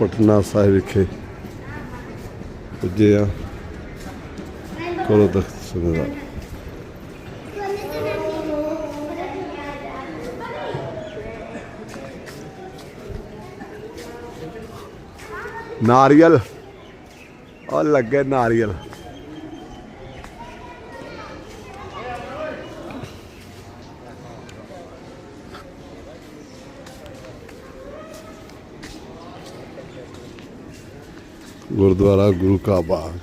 ਪਟਨਾ ਸਾਹਿਬ ਵਿਖੇ ਪੁੱਜੇ ਆ। ਕੋਲੋਂ ਤਖਤ ਸਿੰਘ ਦਾ ਨਾਰੀਅਲ। ਉਹ ਲੱਗੇ ਨਾਰੀਅਲ। ਗੁਰਦੁਆਰਾ ਗੁਰੂ ਕਾ ਬਾਗ।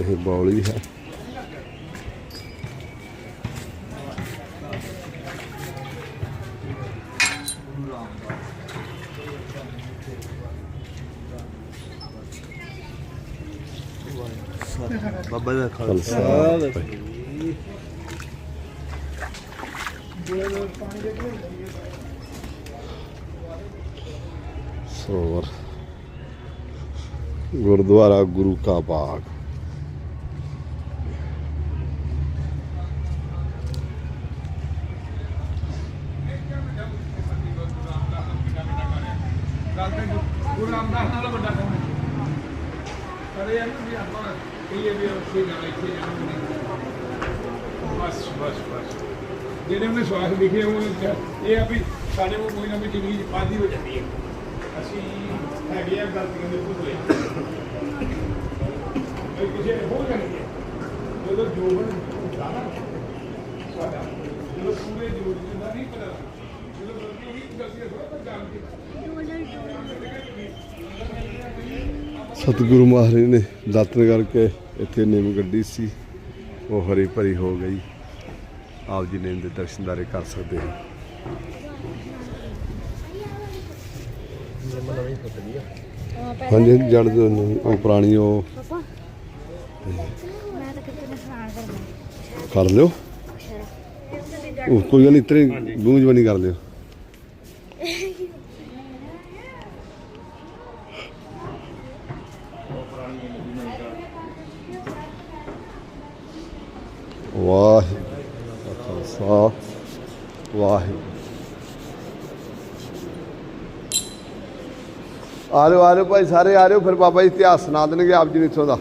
ਇਹ ਬੌਲੀ ਹੈ। ਬਾਬਾ ਦਾ ਖਾਲਸਾ। ਸਰੋਵਰ ਗੁਰਦੁਆਰਾ ਗੁਰੂ ਕਾ ਬਾਗ। ਗੁਰੂ ਰਾਮਦਾਸ ਨਾਲ ਵੱਡਾ ਕੌਣ ਹੈ ਪਰ ਇਹ ਵੀ ਆਪਾਂ ਕਹੀਏ ਵੀ ਉੱਥੇ ਜਾਣਾ ਇੱਥੇ ਜਾਣਾ ਬਸ ਬਸ ਬਸ। ਜਿਹੜੇ ਉਹਨੇ ਸਵਾਸ ਲਿਖੇ ਉਹ ਇਹ ਆ ਵੀ ਸਾਡੇ ਕੋਲ ਕੋਈ ਨਾ ਕੋਈ ਜ਼ਿੰਦਗੀ ਚ ਹੋ ਜਾਂਦੀ ਹੈ। ਅਸੀਂ ਹੈਗੇ ਆ, ਗਲਤੀਆਂ ਦੇ ਭੁੱਲੇ ਇਹ ਕਿਸੇ ਹੋ ਜਾਣਗੇ ਜਦੋਂ ਜੋਬਨ ਹੁੰਦਾ ਸਾਡਾ, ਜਦੋਂ ਪੂਰੇ ਜੋਬਨ ਦਾ ਨਹੀਂ ਪਤਾ ਜਦੋਂ ਗਲਤੀ ਹੋਈ ਗਲਤੀ ਥੋੜਾ ਜਾਣ ਕੇ ਸਤਿਗੁਰੂ ਮਹਾਰਾਜ ਨੇ ਦਾਤਨ ਕਰਕੇ ਇੱਥੇ ਨਿੰਮ ਗੱਡੀ ਸੀ, ਉਹ ਹਰੀ ਭਰੀ ਹੋ ਗਈ। ਆਪ ਜੀ ਨੇ ਇਹਦੇ ਦਰਸ਼ਨਦਾਰੇ ਕਰ ਸਕਦੇ ਹੋ ਹਾਂਜੀ ਉਹਨੂੰ। ਉਹ ਪੁਰਾਣੀ ਉਹ। ਕਰ ਲਿਓ। ਉਹ ਕੋਈ ਗੱਲ ਨਹੀਂ ਇਤਨੇ ਗੂੰਜ ਬਣੀ ਕਰ ਲਿਓ। ਕਾ ਖਾਲਸਾ ਵਾਹਿਗੁਰੂ। ਆ ਜਾਓ ਆ ਜਾਓ ਭਾਈ, ਸਾਰੇ ਆ ਜਾਓ ਫਿਰ ਬਾਬਾ ਜੀ ਇਤਿਹਾਸ ਸੁਣਾ ਦੇਣਗੇ ਆਪ ਜੀ ਨੇ ਇੱਥੋਂ ਦਾ।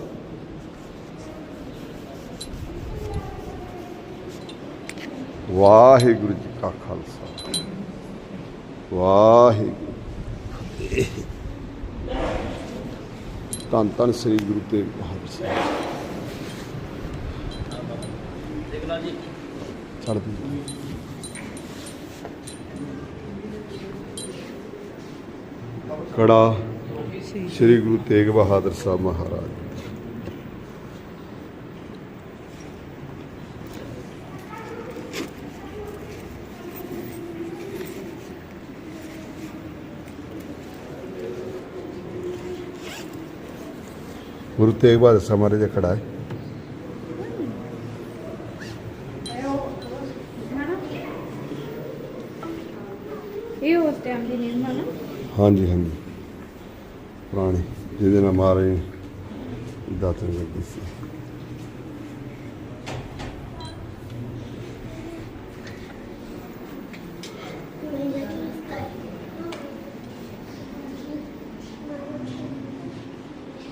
ਵਾਹਿਗੁਰੂ ਜੀ ਕਾ ਖਾਲਸਾ। ਵਾਹਿਗੁਰੂ। ਜੀ ਕੀ ਧੰਨ ਧੰਨ ਸ੍ਰੀ ਗੁਰੂ ਤੇਗ ਬਹਾਦਰ ਸਾਹਿਬ ਛੱਡ ਦੇ ਕੜਾ ਸ੍ਰੀ ਗੁਰੂ ਤੇਗ ਬਹਾਦਰ ਸਾਹਿਬ ਮਹਾਰਾਜ। ਗੁਰੂ ਤੇਗ ਬਹਾਦਰ ਸਾਹਿਬ ਮਹਾਰਾਜ ਦਾ ਕੜਾ ਹੈ। ਇਹ ਉਸ ਟਾਈਮ ਦੀ ਨਿਰਮਾ ਨਾ। ਹਾਂਜੀ ਹਾਂਜੀ। ਪੁਰਾਣੇ, ਜਿਹਦੇ ਨਾਲ ਮਹਾਰਾਜ ਦਾਤਨ ਲੱਗੀ ਸੀ।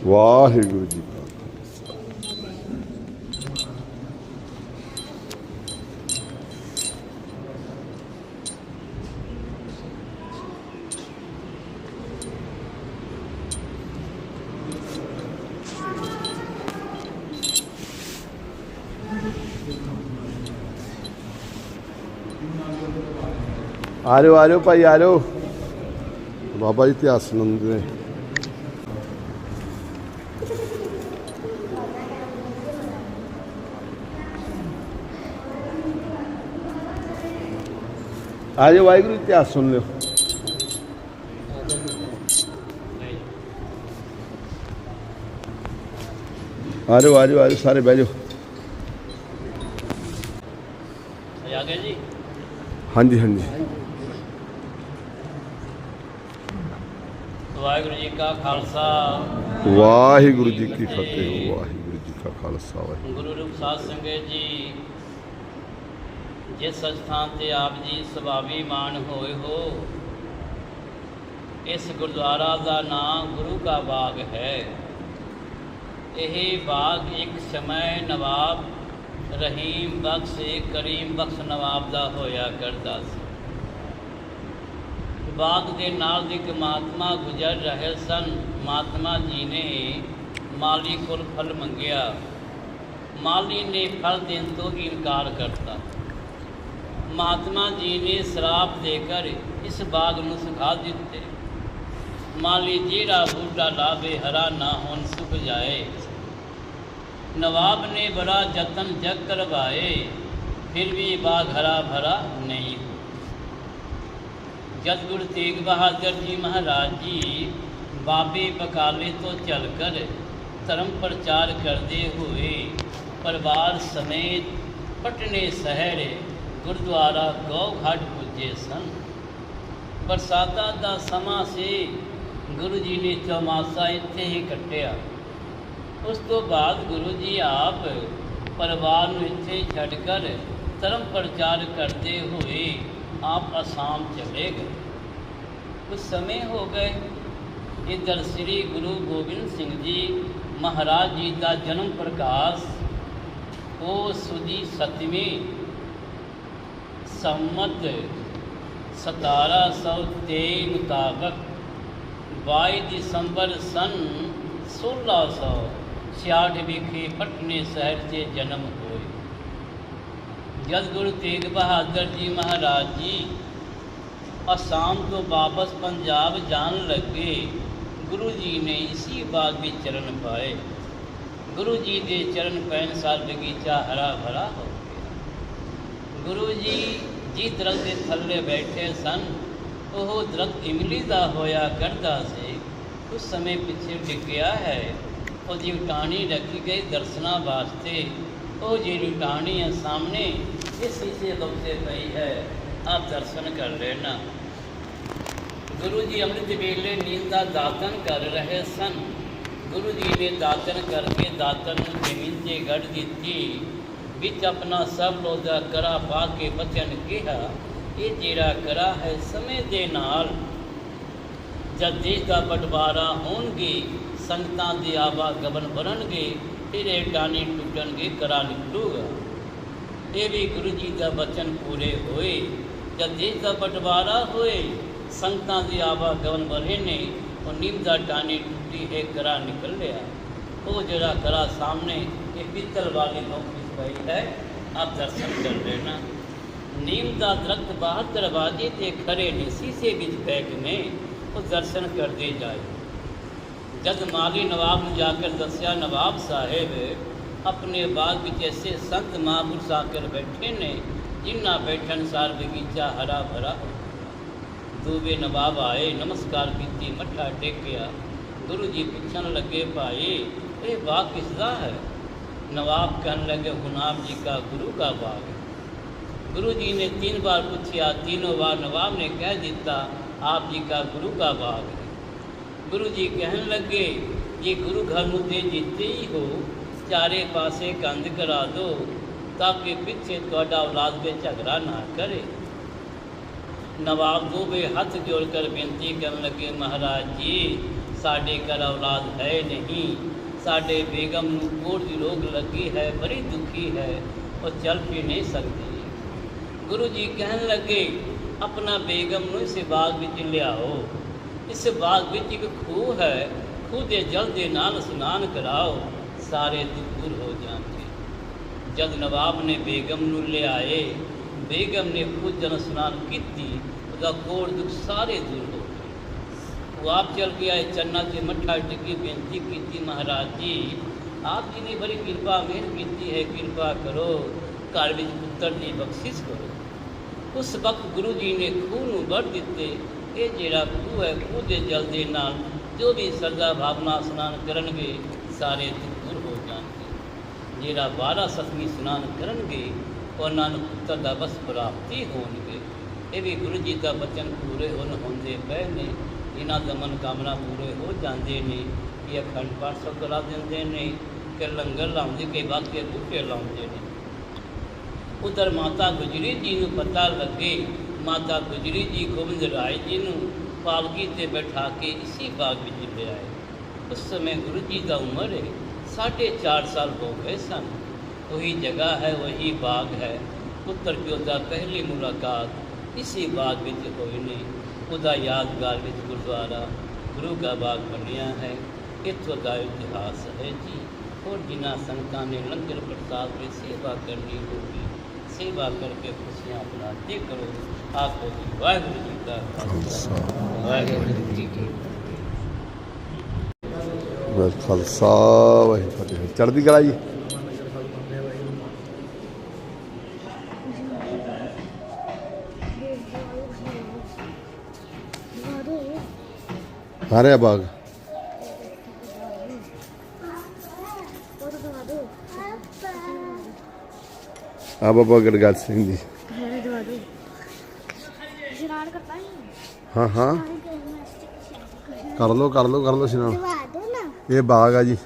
ਵਾਹਿਗੁਰੂ ਜੀ ਕਾ ਖਾਲਸਾ ਆ ਜਾਓ ਆ ਜਾਓ ਭਾਈ ਆ ਜਾਓ ਬਾਬਾ ਜੀ ਇਤਿਹਾਸ ਸੁਣਾਉਂਦੇ ਨੇ। ਵਾਹਿਗੁਰੂ ਇਤਿਹਾਸ ਸੁਣ ਲਿਓ। ਆ ਜਾਓ ਆ ਜਾਓ ਆ ਜਾਓ ਸਾਰੇ ਬਹਿ ਜਾਓ। ਆ ਗਿਆ ਜੀ? ਹਾਂਜੀ ਹਾਂਜੀ। ਵਾਹਿਗੁਰੂ ਜੀ ਕਾ ਖਾਲਸਾ। ਵਾਹਿਗੁਰੂ ਜੀ ਕੀ ਫਤਿਹ ਵਾਹਿਗੁਰੂ ਜੀ ਕਾ ਖਾਲਸਾ ਵਾਹਿਗੁਰੂ ਗੁਰੂ ਰੂਪ ਸਾਧ ਸੰਗਤ ਜੀ ਜਿਸ ਸਥਾਨ ਤੇ ਆਪ ਜੀ ਸੁਭਾਵੀ ਮਾਨ ਹੋਏ ਹੋ ਇਸ ਗੁਰਦੁਆਰਾ ਦਾ ਨਾਮ ਗੁਰੂ ਕਾ ਬਾਗ ਹੈ। ਇਹ ਬਾਗ ਇੱਕ ਸਮੇਂ ਨਵਾਬ ਰਹੀਮ ਬਖਸ਼ ਕਰੀਮ ਬਖਸ਼ ਨਵਾਬ ਦਾ ਹੋਇਆ ਕਰਦਾ ਸੀ। ਬਾਗ ਦੇ ਨਾਲ ਦੇ ਇੱਕ ਮਹਾਤਮਾ ਗੁਜ਼ਰ ਰਹੇ ਸਨ। ਮਹਾਤਮਾ ਜੀ ਨੇ ਮਾਲੀ ਕੋਲ ਫਲ ਮੰਗਿਆ। ਮਾਲੀ ਨੇ ਫਲ ਦੇਣ ਤੋਂ ਇਨਕਾਰ ਕਰਤਾ। ਮਹਾਤਮਾ ਜੀ ਨੇ ਸ਼ਰਾਪ ਦੇ ਕਰ ਇਸ ਬਾਗ ਨੂੰ ਸੁਖਾ ਦਿੱਤੇ। ਮਾਲੀ ਜਿਹੜਾ ਬੂਟਾ ਲਾਵੇ, ਹਰਾ ਨਾ ਹੋਣ ਸੁਖ ਜਾਏ। ਨਵਾਬ ਨੇ ਬੜਾ ਯਤਨ ਜਗ ਕਰਵਾਏ, ਫਿਰ ਵੀ ਬਾਗ ਹਰਾ ਭਰਾ ਨਹੀਂ ਜਦ ਗੁਰੂ ਤੇਗ ਬਹਾਦਰ ਜੀ ਮਹਾਰਾਜ ਜੀ ਬਾਬੇ ਬਕਾਲੇ ਤੋਂ ਚੱਲ ਕਰ ਧਰਮ ਪ੍ਰਚਾਰ ਕਰਦੇ ਹੋਏ ਪਰਿਵਾਰ ਸਮੇਤ ਪਟਨੇ ਸ਼ਹਿਰ ਗੁਰਦੁਆਰਾ ਗੌਘਾਟ ਪੁੱਜੇ ਸਨ। ਬਰਸਾਤਾਂ ਦਾ ਸਮਾਂ ਸੀ, ਗੁਰੂ ਜੀ ਨੇ ਚੌਮਾਸਾ ਇੱਥੇ ਹੀ ਕੱਟਿਆ। ਉਸ ਤੋਂ ਬਾਅਦ ਗੁਰੂ ਜੀ ਆਪ ਪਰਿਵਾਰ ਨੂੰ ਇੱਥੇ ਛੱਡ ਕਰ ਧਰਮ ਪ੍ਰਚਾਰ ਕਰਦੇ ਹੋਏ ਆਪ ਅਸਾਮ ਚਲੇ ਗਏ। ਕੁਝ ਸਮੇਂ ਹੋ ਗਏ ਇੱਧਰ ਸ੍ਰੀ ਗੁਰੂ ਗੋਬਿੰਦ ਸਿੰਘ ਜੀ ਮਹਾਰਾਜ ਜੀ ਦਾ ਜਨਮ ਪ੍ਰਕਾਸ਼ ਉਹ ਸੁਦੀ ਸਤਵੀਂ ਸੰਮਤ 1723 ਮੁਤਾਬਕ 22 ਦਸੰਬਰ ਸਨ 1666 ਵਿਖੇ ਪਟਨੇ ਸ਼ਹਿਰ 'ਚ ਜਨਮ ਹੋਏ। ਜਦ ਗੁਰੂ ਤੇਗ ਬਹਾਦਰ ਜੀ ਮਹਾਰਾਜ ਜੀ ਅਸਾਮ ਤੋਂ ਵਾਪਸ ਪੰਜਾਬ ਜਾਣ ਲੱਗੇ, ਗੁਰੂ ਜੀ ਨੇ ਇਸੀ ਬਾਗ ਵਿੱਚ ਚਰਨ ਪਾਏ। ਗੁਰੂ ਜੀ ਦੇ ਚਰਨ ਪੈਣ ਸਾਲ ਬਗੀਚਾ ਹਰਾ ਭਰਾ ਹੋ ਗਿਆ। ਗੁਰੂ ਜੀ ਜੀ ਦਰਖਤ ਦੇ ਥੱਲੇ ਬੈਠੇ ਸਨ, ਉਹ ਦਰਖਤ ਇਮਲੀ ਦਾ ਹੋਇਆ ਕਰਦਾ ਸੀ। ਉਸ ਸਮੇਂ ਪਿੱਛੇ ਡਿੱਗਿਆ ਹੈ। ਉਹਦੀ ਟਾਣੀ ਰੱਖੀ ਗਈ ਦਰਸ਼ਨਾਂ ਵਾਸਤੇ ਉਹ ਜਿਹੜੀ ਟਾਣੀ ਹੈ ਸਾਹਮਣੇ ਇਸ ਸੀਸੇ ਬਖਸ਼ੇ ਪਈ ਹੈ। ਆਪ ਦਰਸ਼ਨ ਕਰ ਲੈਣਾ। ਗੁਰੂ ਜੀ ਅੰਮ੍ਰਿਤ ਵੇਲੇ ਨੀਂਦ ਦਾ ਦਾਤਨ ਕਰ ਰਹੇ ਸਨ। ਗੁਰੂ ਜੀ ਨੇ ਦਾਤਨ ਕਰਕੇ ਦਾਤਨ ਨੂੰ ਜ਼ਮੀਨ 'ਤੇ ਗੱਡ ਦਿੱਤੀ। ਵਿੱਚ ਆਪਣਾ ਸਭ ਲੋਦਾ ਕਰਾ ਪਾ ਕੇ ਬਚਨ ਕਿਹਾ, ਇਹ ਜਿਹੜਾ ਕਰਾ ਹੈ ਸਮੇਂ ਦੇ ਨਾਲ, ਜਦ ਦੇਸ਼ ਦਾ ਬਟਵਾਰਾ ਹੋਣਗੇ, ਸੰਗਤਾਂ ਦੇ ਆਵਾਗਮਨ ਬਣਨਗੇ ਫਿਰ ਇਹ ਟਾਣੇ ਟੁੱਟਣਗੇ ਕਰਾ ਨਿਕਲੂਗਾ ਇਹ ਵੀ ਗੁਰੂ ਜੀ ਦਾ ਬਚਨ ਪੂਰੇ ਹੋਏ, ਜਦ ਦੇਸ਼ ਦਾ ਬਟਵਾਰਾ ਹੋਏ, ਸੰਗਤਾਂ ਦੇ ਆਵਾਗਮਨ ਬਣੇ ਨੇ, ਉਹ ਨੀਮ ਦਾ ਟਾਣੀ ਟੁੱਟੀ ਹੈ ਕਰਾ ਨਿਕਲ ਲਿਆ ਉਹ ਜਿਹੜਾ ਕਰਾ ਸਾਹਮਣੇ ਇਹ ਪਿੱਤਲ ਵਾਲੇ ਨੌਕਰੀ ਪਈ ਹੈ, ਆਪ ਦਰਸ਼ਨ ਕਰ ਲੈਣਾ। ਨੀਮ ਦਾ ਦਰਖਤ ਬਾਹਰ ਦਰਵਾਜ਼ੇ ਤੇ ਖੜੇ ਨੇ, ਸੀਸੇ ਵਿੱਚ ਬੈਠ ਨੇ ਉਹ ਦਰਸ਼ਨ ਕਰਦੇ ਜਾਏ। ਜਦ ਮਾਲੀ ਨਵਾਬ ਨੂੰ ਜਾ ਕੇ ਦੱਸਿਆ ਨਵਾਬ ਸਾਹਿਬ ਆਪਣੇ ਬਾਗ ਵਿੱਚ ਐਸੇ ਸੰਤ ਮਹਾਂਪੁਰਸ਼ ਆ ਕੇ ਬੈਠੇ ਨੇ ਜਿਨ੍ਹਾਂ ਬੈਠਣ ਸਾਰ ਬਗੀਚਾ ਹਰਾ ਭਰਾ ਦੂਵੇ ਨਵਾਬ ਆਏ ਨਮਸਕਾਰ ਕੀਤੀ ਮੱਥਾ ਟੇਕਿਆ ਗੁਰੂ ਜੀ ਪੁੱਛਣ ਲੱਗੇ ਭਾਈ ਇਹ ਬਾਗ ਕਿਸ ਦਾ ਹੈ ਨਵਾਬ ਕਹਿਣ ਲੱਗੇ ਹੁਨਾਬ ਜੀ का गुरु का बाग है गुरु जी ने तीन बार पूछा तीनों बार नवाब ने कह दिता आप जी का गुरु का बाग है ਗੁਰੂ ਜੀ ਕਹਿਣ ਲੱਗੇ ਜੇ ਗੁਰੂ ਘਰ ਨੂੰ ਤੇ ਜਿੱਤੇ ਹੀ ਹੋ ਚਾਰੇ ਪਾਸੇ ਕੰਧ ਕਰਾ ਦਿਓ ਤਾਂ ਕਿ ਪਿੱਛੇ ਤੁਹਾਡਾ ਔਲਾਦ ਵਿੱਚ ਝਗੜਾ ਨਾ ਕਰੇ ਨਵਾਬ ਦੋਵੇਂ ਹੱਥ ਜੋੜ ਕਰ ਬੇਨਤੀ ਕਰਨ ਲੱਗੇ ਮਹਾਰਾਜ ਜੀ ਸਾਡੇ ਘਰ ਔਲਾਦ ਹੈ ਨਹੀਂ ਸਾਡੇ ਬੇਗਮ ਨੂੰ ਕੋੜ ਦੀ ਰੋਗ ਲੱਗੀ ਹੈ ਬੜੀ ਦੁਖੀ ਹੈ ਉਹ ਚੱਲ ਫਿਰ ਨਹੀਂ ਸਕਦੀ ਗੁਰੂ ਜੀ ਕਹਿਣ ਲੱਗੇ ਆਪਣਾ ਬੇਗਮ ਨੂੰ ਇਸ ਬਾਗ ਵਿੱਚ ਲਿਆਓ ਇਸ ਬਾਗ ਵਿੱਚ ਇੱਕ ਖੂਹ ਹੈ। ਖੂਹ ਦੇ ਜਲ ਦੇ ਨਾਲ ਇਸ਼ਨਾਨ ਕਰਾਓ, ਸਾਰੇ ਦੁੱਖ ਦੂਰ ਹੋ ਜਾਣਗੇ। ਜਦ ਨਵਾਬ ਨੇ ਬੇਗਮ ਨੂੰ ਲਿਆਏ, ਬੇਗਮ ਨੇ ਖੁਦ ਜਨ ਇਸ਼ਨਾਨ ਕੀਤੀ, ਉਹਦਾ ਕੋੜ ਦੁੱਖ ਸਾਰੇ ਦੂਰ ਹੋ ਗਏ। ਉਹ ਆਪ ਚਲ ਗਿਆ, ਇਹ ਚੰਨਾ ਤੇ ਮੱਠਾ ਟਿੱਕੀ ਬੇਨਤੀ ਕੀਤੀ, ਮਹਾਰਾਜ ਜੀ, ਆਪ ਜੀ ਨੇ ਬੜੀ ਕਿਰਪਾ, ਮਿਹਰ ਕੀਤੀ ਹੈ, ਕਿਰਪਾ ਕਰੋ, ਘਰ ਵਿੱਚ ਪੁੱਤਰ ਦੀ ਬਖਸ਼ਿਸ਼ ਕਰੋ। ਉਸ ਵਕਤ ਗੁਰੂ ਜੀ ਨੇ ਖੂਹ ਨੂੰ ਵਰ ਦਿੱਤੇ। ਇਹ ਜਿਹੜਾ ਖੂਹ ਹੈ, ਖੂਹ ਦੇ ਜਲ ਦੇ ਨਾਲ ਜੋ ਵੀ ਸਰਦਾ ਭਾਵਨਾ ਇਸ਼ਨਾਨ ਕਰਨਗੇ, ਸਾਰੇ ਦੁੱਖ ਦੂਰ ਹੋ ਜਾਣਗੇ। ਜਿਹੜਾ 12 ਸਤਵੀਂ ਇਸ਼ਨਾਨ ਕਰਨਗੇ, ਉਹਨਾਂ ਨੂੰ ਪੁੱਤਰ ਦਾ ਬਸ ਪ੍ਰਾਪਤੀ ਹੋਣਗੇ। ਇਹ ਵੀ ਗੁਰੂ ਜੀ ਦਾ ਬਚਨ ਪੂਰੇ ਹੋਣ ਹੁੰਦੇ ਪਏ ਨੇ। ਇਹਨਾਂ ਦਾ ਮਨ ਕਾਮਨਾ ਪੂਰੇ ਹੋ ਜਾਂਦੇ ਨੇ ਇਹ ਅਖੰਡ ਪਾਠ ਸਭ ਕਰਾ ਦਿੰਦੇ ਨੇ ਕਿ ਲੰਗਰ ਲਾਉਂਦੇ ਕਿ ਬਾਕੀ ਬੂਟੇ ਲਾਉਂਦੇ ਨੇ। ਉਧਰ ਮਾਤਾ ਗੁਜਰੀ ਜੀ ਨੂੰ ਪਤਾ ਲੱਗੇ ਮਾਤਾ ਗੁਜਰੀ ਜੀ ਗੋਬਿੰਦ ਰਾਏ ਜੀ ਨੂੰ ਪਾਲਕੀ ਤੇ ਬਿਠਾ ਕੇ ਇਸੇ ਬਾਗ ਵਿੱਚ ਲਿਆਏ। ਉਸ ਸਮੇਂ ਗੁਰੂ ਜੀ ਦਾ ਉਮਰ ਸਾਢੇ 4.5 ਸਾਲ ਹੋ ਗਏ ਸਨ। ਉਹੀ ਜਗ੍ਹਾ ਹੈ, ਉਹੀ ਬਾਗ ਹੈ। ਪੁੱਤਰ ਜੋ ਦਾ ਪਹਿਲੀ ਮੁਲਾਕਾਤ ਇਸੇ ਬਾਗ ਵਿੱਚ ਹੋਈ ਨੇ ਉਹਦਾ ਯਾਦਗਾਰ ਵਿੱਚ ਗੁਰਦੁਆਰਾ ਗੁਰੂ ਦਾ ਬਾਗ ਬਣਿਆ ਹੈ। ਇੱਥੋਂ ਦਾ ਇਤਿਹਾਸ ਹੈ ਜੀ। ਹੋਰ ਜਿਨ੍ਹਾਂ ਸੰਗਤਾਂ ਨੇ ਲੰਗਰ ਪ੍ਰਸਾਦ ਵਿੱਚ ਸੇਵਾ ਕਰਨੀ ਹੋਗੀ सेवा करके खुशियाँ बनाते करो आपको जी वाहिगुरु जी का खालसा वाहिगुरु जी की ਵਾਹਿਗੁਰੂ ਖਾਲਸਾ ਵਾਹਿਗੁਰੂ ਫਤਿਹ ਚੜ੍ਹਦੀ ਕਲਾ ਜੀ ਹਾਰਿਆ ਬਾਗ ਆ ਬਾਬਾ ਗੜਗੜ ਸਿੰਘ ਜੀ। ਹੈ ਹੈ। ਕਰ ਲੋ ਕਰ ਲੋ ਕਰ ਲੋ ਸਿਨਾ ਦਵਾ ਦੋ ਨਾ ਇਹ ਬਾਗ ਆ ਜੀ।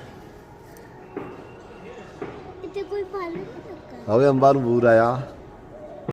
ਇੱਥੇ ਕੋਈ ਫਲ ਨਹੀਂ ਲੱਗਾ ਆਵੇ ਅੰਬਾਂ ਨੂੰ ਬੂਰ ਆਇਆ।